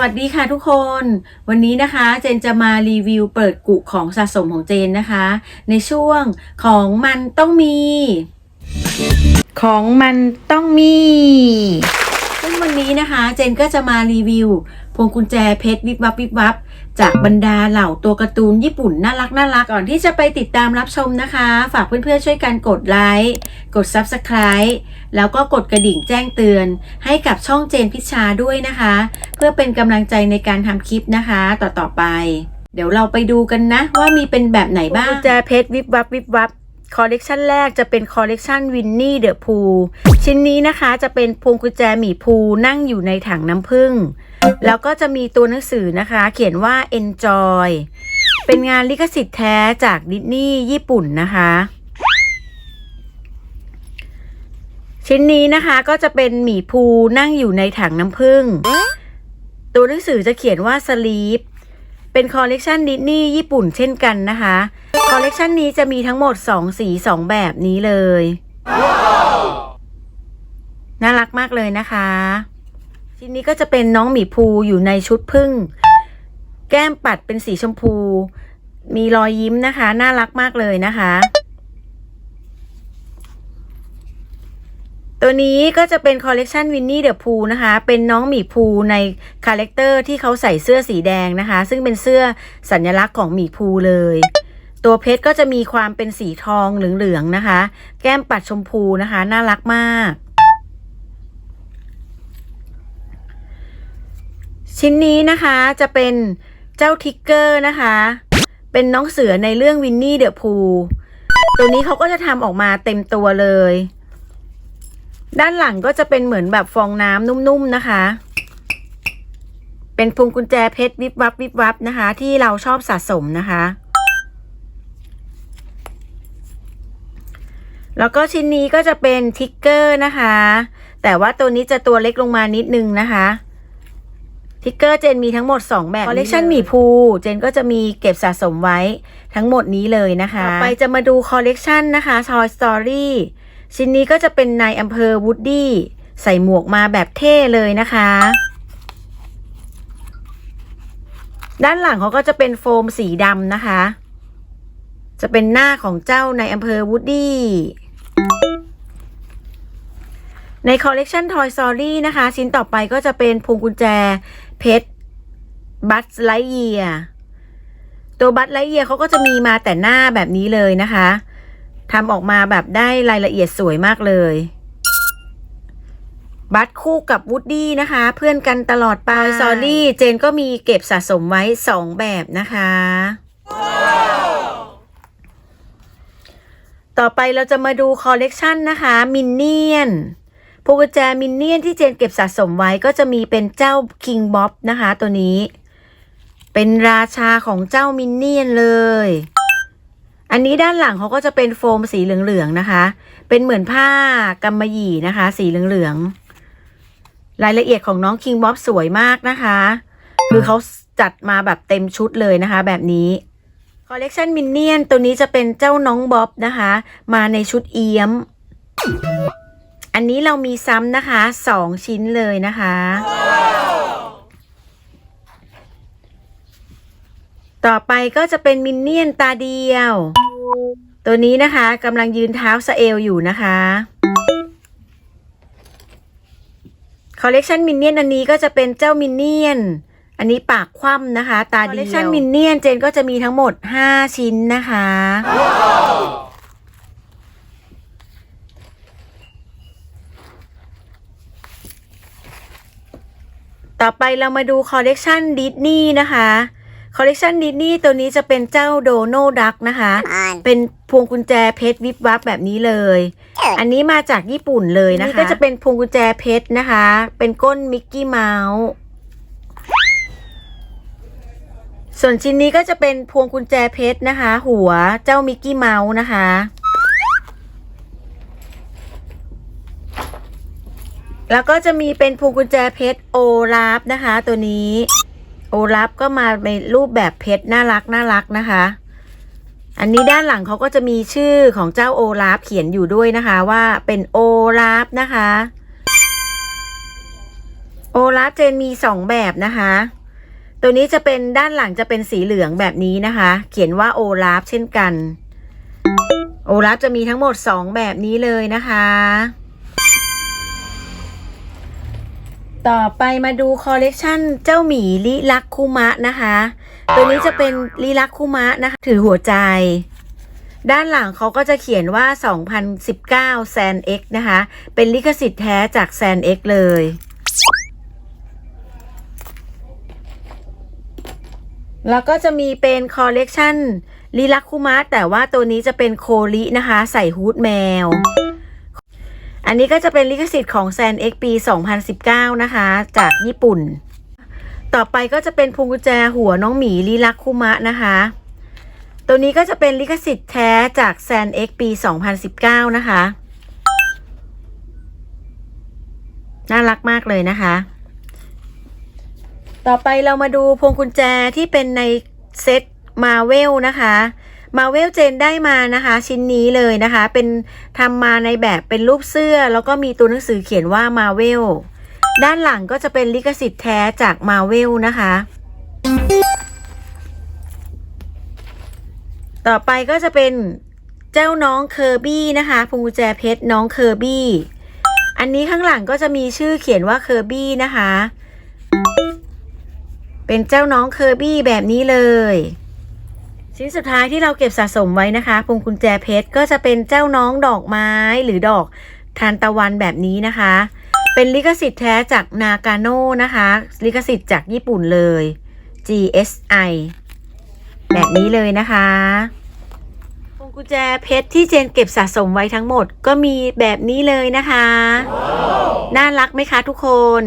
วัสดีค่ะทุกคน วันนี้นะคะ เจนจะมารีวิวเปิดกุของสะสมของเจนนะคะ ในช่วงของมันต้องมี ของมันต้องมี ซึ่งวันนี้นะคะ เจนก็จะมารีวิวพวงกุญแจเพชรวิบวับวิบวับ จากบรรดาเหล่าตัวการ์ตูนญี่ปุ่นน่ารักน่ารักก่อนที่จะไปติดตามรับชมนะคะ ฝากเพื่อนๆช่วยกันกดไลค์กด Subscribe แล้วก็กดกระดิ่งแจ้งเตือน ให้กับช่องเจนพิชาด้วยนะคะ เพื่อเป็นกำลังใจในการทำคลิปนะคะต่อๆไป เดี๋ยวเราไปดูกันนะว่ามีเป็นแบบไหนบ้างแจเพชรวิบวับวิบวับ คอลเลกชันแรกจะเป็นคอลเลกชันวินนี่เดอะพูชิ้นนี้นะคะจะเป็นพวงกุญแจหมีภูนั่งอยู่ในถังน้ำผึ้งแล้วก็จะมีตัวหนังสือนะคะ เขียนว่า enjoy เป็นงานลิขสิทธิ์แท้จากดิสนีย์ญี่ปุ่นนะคะ ชิ้นนี้นะคะก็จะเป็นหมีภูนั่งอยู่ในถังน้ำผึ้งตัวหนังสือจะเขียนว่า sleep เป็นคอลเลกชันดิสนีย์ญี่ปุ่นเช่นกันนะคะ คอลเลกชันนี้จะมีทั้งหมด 2 สี 2 แบบนี้เลย น่ารักมากเลยนะคะ ชิ้นนี้ก็จะเป็นน้องหมีภูอยู่ในชุดพึ่ง แก้มปัดเป็นสีชมพู มีรอยยิ้มนะคะ น่ารักมากเลยนะคะ ตัวนี้ก็จะเป็นคอลเลกชันวินนี่เดอะพูนะคะ เป็นน้องหมีภูในคาแรคเตอร์ที่เขาใส่เสื้อสีแดงนะคะ ซึ่งเป็นเสื้อสัญลักษณ์ของหมีภูเลย ตัวเพชรก็จะมีความเป็นสีทองเหลืองๆนะคะ แก้มปัดชมพูนะคะ น่ารักมาก ชิ้นนี้นะคะจะเป็นเจ้าทิกเกอร์นะคะ เป็นน้องเสือในเรื่องวินนี่เดอะพูตัวนี้เขาก็จะทำออกมาเต็มตัวเลย ด้านหลังก็จะเป็นเหมือนแบบฟองน้ำนุ่มๆนะคะ เป็นพวงกุญแจเพชรวิบวับวิบวับนะคะ ที่เราชอบสะสมนะคะ แล้วก็ชิ้นนี้ก็จะเป็นทิกเกอร์นะคะ แต่ว่าตัวนี้จะตัวเล็กลงมานิดนึงนะคะทิกเกอร์เจนมีทั้งหมด 2 แบบคอลเลกชันหมีภูเจนก็จะมีเก็บสะสมไว้ทั้งหมดนี้เลยนะคะ ต่อไปจะมาดูคอลเลกชันนะคะ Toy Story ชิ้นนี้ก็จะเป็นนายอำเภอวูดดี้ใส่หมวกมาแบบเท่เลยนะคะ ด้านหลังเขาก็จะเป็นโฟมสีดำนะคะ จะเป็นหน้าของเจ้านายอำเภอวูดดี้ ในคอลเลกชัน Toy Story นะคะ ชิ้นต่อไปก็จะเป็นพวงกุญแจเพชรบัตไลเยียตัวบัตไลเยียเขาก็จะมีมาแต่หน้าแบบนี้เลยนะคะทำออกมาแบบได้รายละเอียดสวยมากเลย บัตคู่กับวูดดี้นะคะ เพื่อนกันตลอดไปซอรี่เจนก็มีเก็บสะสมไว้สองแบบนะคะ ต่อไปเราจะมาดูคอลเลกชันนะคะ มินเนี่ยน พวงกุญแจมินเนี่ยนที่เจนเก็บสะสมไว้ก็จะมีเป็นเจ้าคิงบ๊อบนะคะตัวนี้ เป็นราชาของเจ้ามินเนี่ยนเลย อันนี้ด้านหลังเขาก็จะเป็นโฟมสีเหลืองๆนะคะ เป็นเหมือนผ้ากำมะหยี่นะคะ สีเหลืองๆรายละเอียดของน้องคิงบ๊อบสวยมากนะคะ คือเขาจัดมาแบบเต็มชุดเลยนะคะ แบบนี้คอลเลกชันมินเนี่ยนตัวนี้จะเป็นเจ้าน้องบ๊อบนะคะ มาในชุดเอี้ยม อันนี้เรามีซ้ำนะคะสองชิ้นเลยนะคะ ต่อไปก็จะเป็นมินเนี่ยนตาเดียว ตัวนี้นะคะกำลังยืนเท้าสเอลอยู่นะคะคอลเลกชันมินเนี่ยนอันนี้ก็จะเป็นเจ้ามินเนี่ยนอันนี้ปากคว่ำนะคะ ตาเดียวคอลเลกชันมินเนี่ยนเจนก็จะมีทั้งหมด 5 ชิ้นนะคะ ต่อไปเรามาดูคอลเลกชันดิสนีย์นะคะคอลเลกชันดิสนีย์ตัวนี้จะเป็นเจ้าโดโนดักนะคะ เป็นพวงกุญแจเพชรวิบวับแบบนี้เลย อันนี้มาจากญี่ปุ่นเลยนะคะนี่ก็จะเป็นพวงกุญแจเพชรนะคะ เป็นก้นมิกกี้เมาส์ส่วนชิ้นนี้ก็จะเป็นพวงกุญแจเพชรนะคะ หัวเจ้ามิกกี้เมาส์นะคะ แล้วก็จะมีเป็นพวงกุญแจเพชรโอลาฟนะคะ ตัวนี้โอลาฟก็มาในรูปแบบเพชรน่ารักน่ารักนะคะ อันนี้ด้านหลังเขาก็จะมีชื่อของเจ้าโอลาฟเขียนอยู่ด้วยนะคะว่าเป็นโอลาฟนะคะ โอลาฟเจนมีสองแบบนะคะ ตัวนี้จะเป็นด้านหลังจะเป็นสีเหลืองแบบนี้นะคะ เขียนว่าโอลาฟเช่นกัน โอลาฟจะมีทั้งหมดสองแบบนี้เลยนะคะ ต่อไปมาดูคอลเลกชันเจ้าหมีลิลักคุมะนะคะ ตัวนี้จะเป็นลิลักคุมะนะคะ ถือหัวใจ ด้านหลังเขาก็จะเขียนว่า 2019 แซน X นะคะ เป็นลิขสิทธิ์แท้จากแซน X เลย แล้วก็จะมีเป็นคอลเลกชันลิลักคุมะแต่ว่าตัวนี้จะเป็นโคลินะคะ ใส่ฮูดแมว อันนี้ก็จะเป็นลิขสิทธิ์ของแซน X ปี 2019 นะคะ จากญี่ปุ่น ต่อไปก็จะเป็นพวงกุญแจหัวน้องหมีลิลักคุมะนะคะ ตัวนี้ก็จะเป็นลิขสิทธิ์แท้จากแซน X ปี 2019 นะคะ น่ารักมากเลยนะคะ ต่อไปเรามาดูพวงกุญแจที่เป็นในเซตมาเวลนะคะ มาเวลเจนได้มานะคะ ชิ้นนี้เลยนะคะ เป็นทำมาในแบบเป็นรูปเสื้อ แล้วก็มีตัวหนังสือเขียนว่ามาเวลด้านหลังก็จะเป็นลิขสิทธิ์แท้จากมาเวลนะคะ ต่อไปก็จะเป็นเจ้าน้องเคอร์บี้นะคะพวงกุญแจเพชรน้องเคอร์บี้อันนี้ข้างหลังก็จะมีชื่อเขียนว่าเคอร์บี้นะคะ เป็นเจ้าน้องเคอร์บี้แบบนี้เลย ชิ้นสุดท้ายที่เราเก็บสะสมไว้นะคะพวงกุญแจเพชรก็จะเป็นเจ้าน้องดอกไม้หรือดอกทานตะวันแบบนี้นะคะ เป็นลิขสิทธิ์แท้จากนากาโน่นะคะ ลิขสิทธิ์จากญี่ปุ่นเลย GSI แบบนี้เลยนะคะพวงกุญแจเพชรที่เจนเก็บสะสมไว้ทั้งหมดก็มีแบบนี้เลยนะคะ น่ารักไหมคะทุกคน